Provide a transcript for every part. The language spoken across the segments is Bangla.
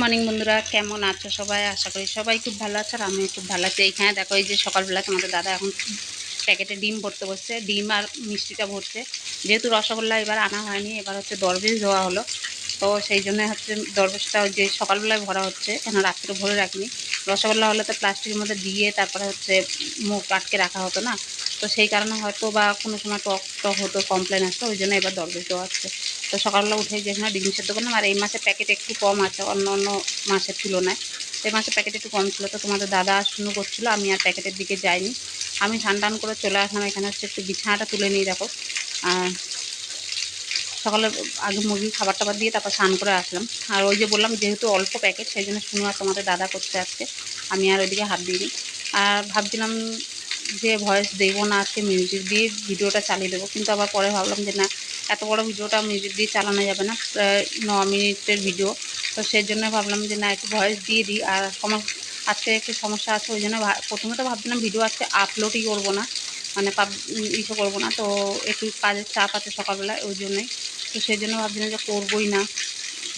মর্নিং বন্ধুরা, কেমন আছো সবাই? আশা করি সবাই খুব ভালো আছে আর আমিও খুব ভালো আছি। এইখানে দেখো, এই যে সকালবেলা তোমাদের দাদা এখন প্যাকেটে ডিম ভরতে বসছে। ডিম আর মিষ্টিটা ভরছে। যেহেতু রসগোল্লা এবার আনা হয়নি, এবার হচ্ছে দরবেশ দেওয়া হলো। তো সেই জন্য হচ্ছে দরবেশটা যে সকালবেলায় ভরা হচ্ছে কেন রাত্রে ভরে রাখিনি। রসগোল্লা হলে তো প্লাস্টিকের মধ্যে দিয়ে তারপরে হচ্ছে মুখ আটকে রাখা হতো না। তো সেই কারণে হয়তো বা কোনো সময় টক টক হতো, কমপ্লেন আসতো। ওই জন্য এবার দরবেশ দেওয়া হচ্ছে। তো সকালবেলা উঠে যেখানে ডিম সেদ্ধ করলাম, আর এই মাসে প্যাকেট একটু কম আছে, অন্য অন্য মাসের তুলনায়। এই মাসে প্যাকেট একটু কম ছিল, তো তোমাদের দাদা শুরু করছিল, আমি আর প্যাকেটের দিকে যাইনি। আমি টান করে চলে আসলাম, এখানে হচ্ছে একটু বিছানাটা তুলে নিয়ে দেখো সকালে আগে মুরগির খাবার টাবার দিয়ে তারপর স্নান করে আসলাম। আর ওই যে বললাম, যেহেতু অল্প প্যাকেট সেই জন্য শুনো আর তোমাদের দাদা করতে আসছে। আমি আর ওইদিকে হাত দিইনি। আর ভাবছিলাম যে ভয়েস দেবো না আজকে মিউজিক দিয়ে ভিডিওটা চালিয়ে দেবো। কিন্তু আবার পরে ভাবলাম যে না এত বড় ভিডিওটা মিউজিক দিয়ে চালানো যাবে না ন মিনিটের ভিডিও তো সেই জন্য ভাবলাম যে না, একটু ভয়েস দিয়ে দিই। আর সমস্যা আজকে একটু সমস্যা আছে, ওই জন্য প্রথমে তো ভাবছিলাম ভিডিও আজকে আপলোডই করব না। মানে পাব ইসে করব না, তো একটু কাজের চাপ আছে সকালবেলায় ওই জন্যই। তো সেই জন্য ভাবছিলাম যে করবোই না।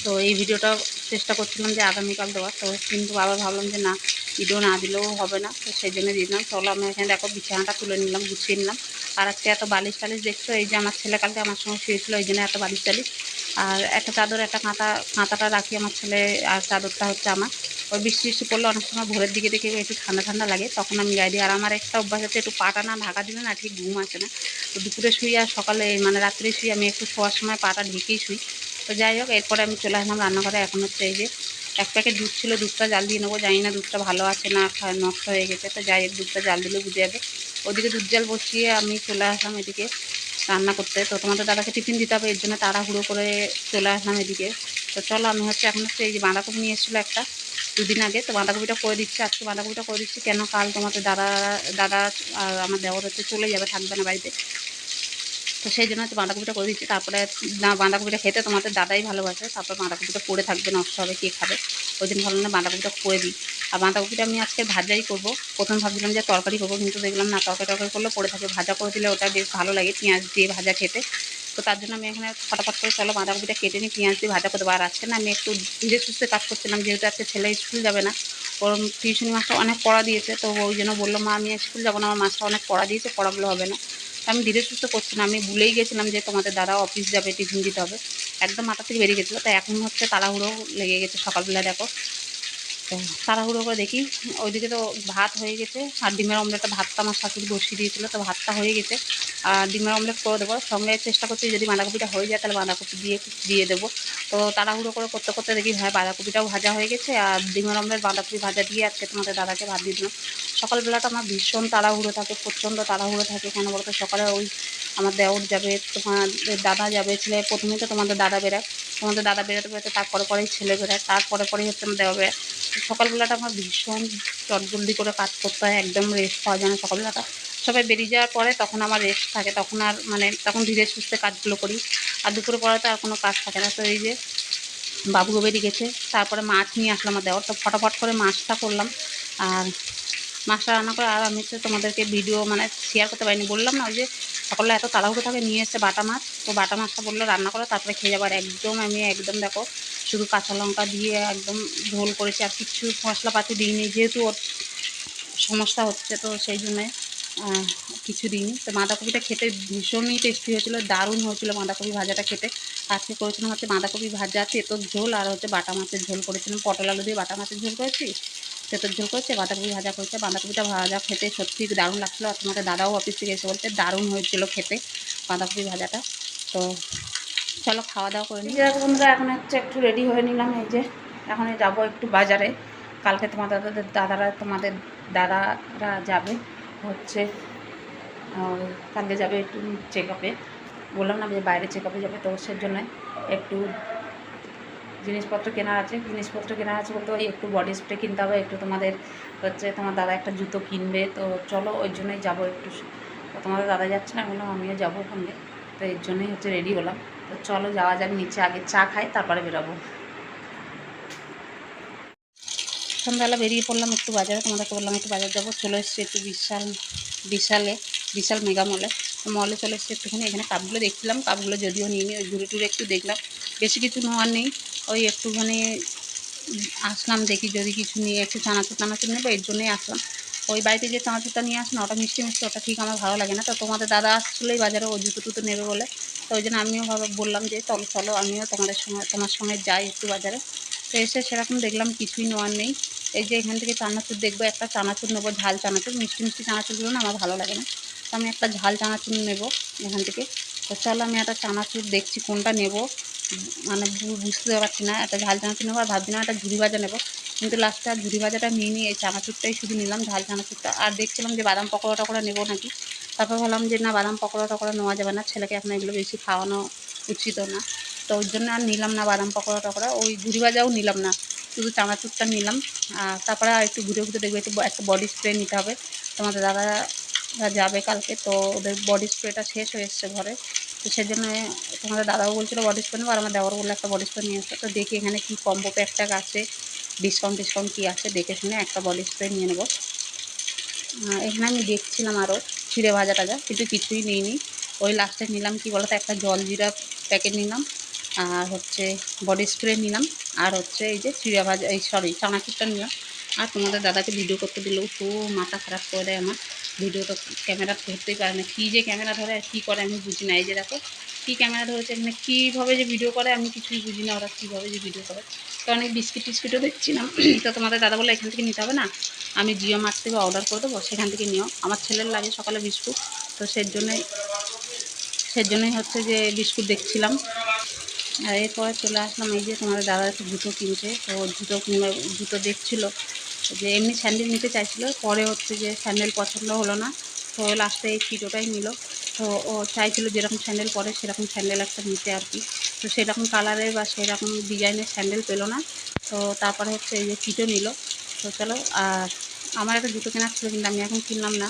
তো এই ভিডিওটা চেষ্টা করছিলাম যে আগামীকাল দেওয়ার, তো কিন্তু আবার ভাবলাম যে না ভিডিও না দিলেও হবে না। তো সেই জন্য দিলাম। চলো, আমি এখানে দেখো, বিছানাটা তুলে নিলাম, গুছিয়ে নিলাম। আর আজকে এত বালিশ টালিশ দেখছ, এই যে আমার ছেলে কালকে আমার সঙ্গে শুয়েছিল এই জন্য এত বালিশ টালিশ। আর একটা চাদর, একটা কাঁথা, কাঁথাটা রাখি আমার ছেলে, আর চাদরটা হচ্ছে আমার। ওই বৃষ্টি বৃষ্টি পড়লে অনেক সময় ভোরের দিকে দেখে একটু ঠান্ডা ঠান্ডা লাগে, তখন আমি গায়ে দিই। আর আমার একটা অভ্যাস আছে, একটু পাটা না ঢাকা দিলে না ঠিক ঘুম আসে না। তো দুপুরে শুই আর সকালে মানে রাত্রে শুই, আমি একটু শোয়ার সময় পাটা ঢেকেই শুই। তো যাই হোক, এরপরে আমি চলে আসলাম রান্নাঘরে। এখন হচ্ছে এই যে এক প্যাকেট দুধ ছিল, দুধটা জাল দিয়ে নেব। জানি না দুধটা ভালো আছে না নষ্ট হয়ে গেছে। তো যাই হোক, দুধটা জাল দিলে বুঝে যাবে। ওদিকে দুধ বসিয়ে আমি চলে আসলাম এদিকে রান্না করতে। তো তোমাদের দাদাকে টিফিন দিতে হবে, এর জন্য তাড়াহুড়ো করে চলে আসলাম এদিকে। তো চলো, আমি হচ্ছে এখন হচ্ছে এই যে বাঁধাকপি নিয়ে এসেছিল একটা দুদিন আগে। তো বাঁধাকপিটা করে দিচ্ছি, আজকে বাঁধাকপিটা করে দিচ্ছি। কেন? কাল তোমাদের দাদা দাদা আর আমার দেওয়ার হচ্ছে চলে যাবে, থাকবে না বাড়িতে। তো সেই জন্য বাঁধাকপিটা করে দিচ্ছি। তারপরে না, বাঁধাকপিটা খেতে তোমাদের দাদাই ভালোবাসে। তারপর বাঁধাকপিটা পড়ে থাকবে, নষ্ট হবে, কে খাবে? ওই জন্য ভাবলাম না বাঁধাকপিটা করে দিই। আর বাঁধাকপিটা আমি আজকে ভাজাই করব। প্রথম ভাবছিলাম যে তরকারি করব, কিন্তু দেখলাম না, তরকারি টরকারি করলে পড়ে থাকে। ভাজা করে দিলে ওটা বেশ ভালো লাগে পেঁয়াজ দিয়ে ভাজা খেতে। তো তার জন্য আমি এখানে ফটাফট করে চলো বাঁধাকপিটা কেটে নিই, পেঁয়াজ দিয়ে ভাজা করে দেবো। আর আজকে না, আমি একটু ধীরে সুস্থে কাজ করছিলাম, যেহেতু আজকে ছেলে স্কুল যাবে না। ওর টিউশনি মাস্টার অনেক পড়া দিয়েছে, তো ওই জন্য বলল, মা, আমি স্কুল যাব না, আমার মাস্টার অনেক পড়া দিয়েছে, পড়াগুলো হবে না। আমি ধীরে সুস্থ করছি না আমি ভুলেই গেছিলাম যে তোমাদের দাদা অফিস যাবে, টিফিন দিতে হবে। একদম মাথা থেকে বেরিয়ে গেছিল। তাই এখন হচ্ছে তাড়াহুড়ো লেগে গেছে সকালবেলা, দেখো। তো তাড়াহুড়ো করে দেখি। ওইদিকে তো ভাত হয়ে গেছে, আর ডিমের অমলেটটা ভাতটা আমার শাশুড়ি বসিয়ে দিয়েছিলো, তো ভাতটা হয়ে গেছে। ডিমের অমলেট করে দেবো। সঙ্গে চেষ্টা করছি যদি বাঁধাকপিটা হয়ে যায় তাহলে বাঁধাকপি দিয়ে দিয়ে দেবো। তো তাড়াহুড়ো করে করতে করতে দেখি ভাই বাঁধাকপিটাও ভাজা হয়ে গেছে আর ডিমের অমলেট বাঁধাকপি ভাজা দিয়ে আজকে তোমাদের দাদাকে ভাত দিয়ে দিলাম। সকালবেলাটা আমার ভীষণ তাড়াহুড়ো থাকে, প্রচণ্ড তাড়াহুড়ো থাকে। কেন বলতো? সকালে ওই আমার দেওর যাবে, তোমার দাদা যাবে, ছেলে প্রথমে তো তোমাদের দাদা বেরায় তোমাদের দাদা বেরোতে বেরোতে তারপরে পরেই ছেলে বেরোয় তারপরে পরেই হচ্ছে আমার দেওয়া বেরোয় সকালবেলাটা আমার ভীষণ চটজলদি করে কাজ করতে হয়, একদম রেস্ট পাওয়া যায় না সকালবেলাটা। সবাই বেরিয়ে যাওয়ার পরে তখন আমার রেস্ট থাকে, তখন আর মানে তখন ধীরে সুস্থে কাজগুলো করি। আর দুপুরে পরে তো আর কোনো কাজ থাকে না। তো এই যে বাবুও বেরিয়ে গেছে, তারপরে মাছ নিয়ে আসলাম আমার দেওয়ার। তো ফটাফট করে মাছটা করলাম। আর মাছটা রান্না করে, আর আমি তো তোমাদেরকে ভিডিও মানে শেয়ার করতে পারিনি। বললাম না, ওই যে সকালে এত তাড়াহুড়ো থাকে, নিয়ে এসছে বাটা মাছ। তো বাটা মাছটা বলল, রান্না করো, তারপরে খেয়ে যাবার একদম আমি একদম দেখো, শুধু কাঁচা লঙ্কা দিয়ে একদম ঝোল করেছি। আর কিচ্ছু মশলাপাতি দিইনি, যেহেতু ওর সমস্যা হচ্ছে তো সেই জন্যে কিছু দিইনি তো বাঁধাকপিটা খেতে ভীষণই টেস্টি হয়েছিল, দারুণ হয়েছিল বাঁধাকপি ভাজাটা খেতে। আজকে করেছিলাম হচ্ছে বাঁধাকপি ভাজা তেঁতোর ঝোল আর হচ্ছে বাটা মাছের ঝোল করেছিলাম। পটল আলু দিয়ে বাটা মাছের ঝোল করেছি? তেঁতোর ঝোল করেছে, বাঁধাকপি ভাজা করেছে। বাঁধাকপিটা ভাজা খেতে সত্যি দারুণ লাগছিল আর তোমাদের দাদাও অফিস থেকে এসে বলছে দারুণ হয়েছিল খেতে বাঁধাকপি ভাজাটা। তো চলো খাওয়া দাওয়া করে নিই বন্ধুরা, এখন হচ্ছে একটু রেডি হয়ে নিলাম এই যে। এখন যাব একটু বাজারে। কালকে তোমাদের দাদারা তোমাদের দাদারা যাবে। হচ্ছে কালকে যাবে একটু চেক আপে বললাম না যে বাইরে চেক আপে যাবে, তো সেই জন্য একটু জিনিসপত্র কেনার আছে। জিনিসপত্র কেনার আছে বলতে ওই একটু বডি স্প্রে কিনতে হবে, একটু তোমাদের হচ্ছে তোমার দাদা একটা জুতো কিনবে, তো চলো ওই জন্যই যাব একটু। তোমাদের দাদা যাচ্ছে না, বললাম আমিও যাব সঙ্গে তো এর জন্যই হচ্ছে রেডি হলাম। তো চলো যাওয়া যাক, নিচে আগে চা খাই, তারপরে বেরোবো। সন্ধ্যাবেলা বেরিয়ে পড়লাম একটু বাজারে, তোমাদেরকে বললাম একটু বাজার যাব। চলে এসেছি একটু বিশাল, বিশালে, বিশাল মেগা মলে মলে চলে এসেছি একটুখানি, এখানে কাপগুলো দেখছিলাম কাপগুলো যদিও নিয়ে নিই ঘুরে টুরে একটু দেখলাম। বেশি কিছু নেওয়ার নেই, ওই একটুখানি আসলাম দেখি যদি কিছু নিয়ে, একটু চানাচুর টানাচুর নেব, এর জন্যই আসলাম। ওই বাড়িতে যে চানাচুরটা নিয়ে আসলাম, ওটা মিষ্টি মিষ্টি, ওটা ঠিক আমার ভালো লাগে না। তো তোমাদের দাদা আসছিল এই বাজারে, ও জুতো টুতো নেবে বলে। তো ওই জন্য আমিও বললাম যে চলো চলো, আমিও তোমাদের সঙ্গে, তোমার সঙ্গে যাই একটু বাজারে। তো এসে সেরকম দেখলাম, কিছুই নেওয়ার নেই। এই যে এখান থেকে চানাচুর দেখব, একটা চানাচুর নেব, ঝাল চানাচুর, মিষ্টি মিষ্টি চানাচুরগুলো না আমার ভালো লাগে না। তো আমি একটা ঝাল চানাচুর নেব এখান থেকে। তো চলো আমি একটা চানাচুর দেখছি, কোনটা নেব? মানে বুঝতে পারছি না, একটা ঝাল চানাচুর নেব আর ভাবছিলাম একটা ঝুড়ি ভাজা নেব। কিন্তু লাস্টে আর ঝুড়ি ভাজাটা নিয়ে নিয়ে এই চানাচুরটাই শুধু নিলাম, ঝাল চানাচুরটা। আর দেখছিলাম যে বাদাম পকোড়া টকোড়া নেব নাকি? তারপর ভাবলাম যে না, বাদাম পকোড়া টকোড়া নেওয়া যাবে না, ছেলেকে এখন এগুলো বেশি খাওয়ানো উচিত না। তো ওই জন্য আর নিলাম না বাদাম পকোড়া টকোড়া ওই ঝুড়ি ভাজাও নিলাম না। শুধু চানাচুরটা নিলাম। তারপরে আর একটু ঘুরে ঘুরে দেখবে, একটু একটা বডি স্প্রে নিতে হবে। তোমাদের দাদারা যাবে কালকে, তো ওদের বডি স্প্রেটা শেষ হয়ে এসছে ঘরে। তো সেজন্য তোমাদের দাদাও বলছিলো বডি স্প্রে নেব, আর আমার দেওয়ার বলে একটা বডি স্প্রে নিয়ে এসছে তো দেখি এখানে কী কম্বো প্যাক ট্যাক আছে ডিসকাউন্ট ডিসকাউন্ট কী আছে, দেখে শুনে একটা বডি স্প্রে নিয়ে নেব। এখানে আমি দেখছিলাম আরও চিড়ে ভাজা টাজা, কিন্তু কিছুই নিইনি। ওই লাস্টে নিলাম কি বলতো, একটা জল জিরা প্যাকেট নিলাম, আর হচ্ছে বডি স্প্রে নিলাম। আর হচ্ছে এই যে চিড়া ভাজা, এই সরি চানাচুরটা নিলাম আর তোমাদের দাদাকে ভিডিও করতে দিলেও তো মাথা খারাপ করে দেয় আমার। ভিডিও তো ক্যামেরা ধরতেই পারে না। কী যে ক্যামেরা ধরে আর কী করে আমি বুঝি না। এই যে দেখো, কী ক্যামেরা ধরেছে এখানে কীভাবে যে ভিডিও করে আমি কিছুই বুঝি না ওরা কীভাবে যে ভিডিও করে। তো অনেক বিস্কিট টিস্কিটও দেখছিলাম তো তোমাদের দাদা বলে এখান থেকে নিতে হবে না। আমি জিও মার্ট থেকে অর্ডার করে দেবো, সেখান থেকে নিও। আমার ছেলের লাগে সকালে বিস্কুট। তো সেই জন্যই সেই জন্যই হচ্ছে যে বিস্কুট দেখছিলাম। আর এরপরে চলে আসলাম এই যে তোমাদের দাদা একটু জুতো কিনছে। তো জুতো কিনবে, জুতো দেখছিল যে এমনি স্যান্ডেল নিতে চাইছিল, পরে হচ্ছে যে স্যান্ডেল পছন্দ হলো না। তো লাস্টে এই কিটোটাই নিল। তো ও চাইছিল যেরকম স্যান্ডেল পরে সেরকম স্যান্ডেল একটা নিতে আর কি। তো সেরকম কালারের বা সেরকম ডিজাইনের স্যান্ডেল পেল না। তো তারপরে হচ্ছে এই যে কিটো নিল। তো চলো, আর আমার একটা জুতো কেনার ছিল কিন্তু আমি এখন কিনলাম না।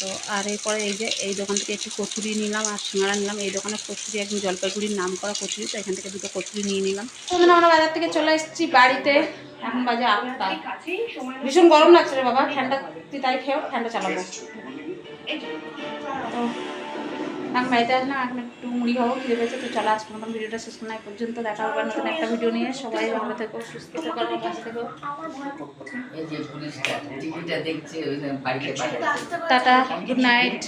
তো আর এরপরে এই যে এই দোকান থেকে একটু কচুরি নিলাম আর সিঙ্গারা নিলাম। এই দোকানে কচুরি একদম জলপাইগুড়ির নাম করা কচুরি তো এখান থেকে দুটো কচুরি নিয়ে নিলাম। তখন আমরা বাজার থেকে চলে এসেছি বাড়িতে। এখন বাজে আটটা। ভীষণ গরম লাগছে রে বাবা ফ্যানটা তুই তাই খেয়েও ফ্যানটা চালাবো। তো এখন বাড়িতে আসলাম এখন একটু মুড়ি খাব খিদে পেয়েছে তো চলে আসব মতন ভিডিওটা শেষ না এই পর্যন্ত দেখা হবে নতুন একটা ভিডিও নিয়ে। সবাই ভালো থেকো সুস্থ থেকো আমার কাছে থেকো। Tata good night.